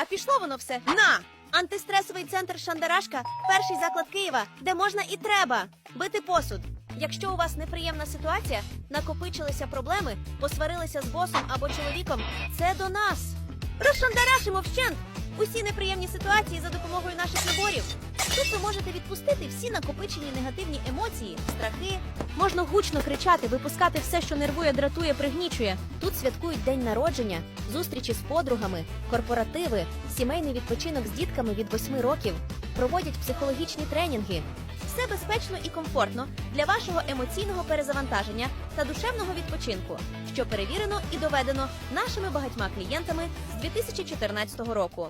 А пішло воно все. На! Антистресовий центр Шандарашка перший заклад Києва, де можна і треба бити посуд. Якщо у вас неприємна ситуація, накопичилися проблеми, посварилися з босом або чоловіком, це до нас. Розшандарашимо вщент усі неприємні ситуації за допомогою наших наборів. Тут ви можете відпустити всі накопичені негативні емоції, страхи. Можна гучно кричати, випускати все, що нервує, дратує, пригнічує. Тут святкують день народження, зустрічі з подругами, корпоративи, сімейний відпочинок з дітками від 8 років, проводять психологічні тренінги. Все безпечно і комфортно для вашого емоційного перезавантаження та душевного відпочинку, що перевірено і доведено нашими багатьма клієнтами з 2014 року.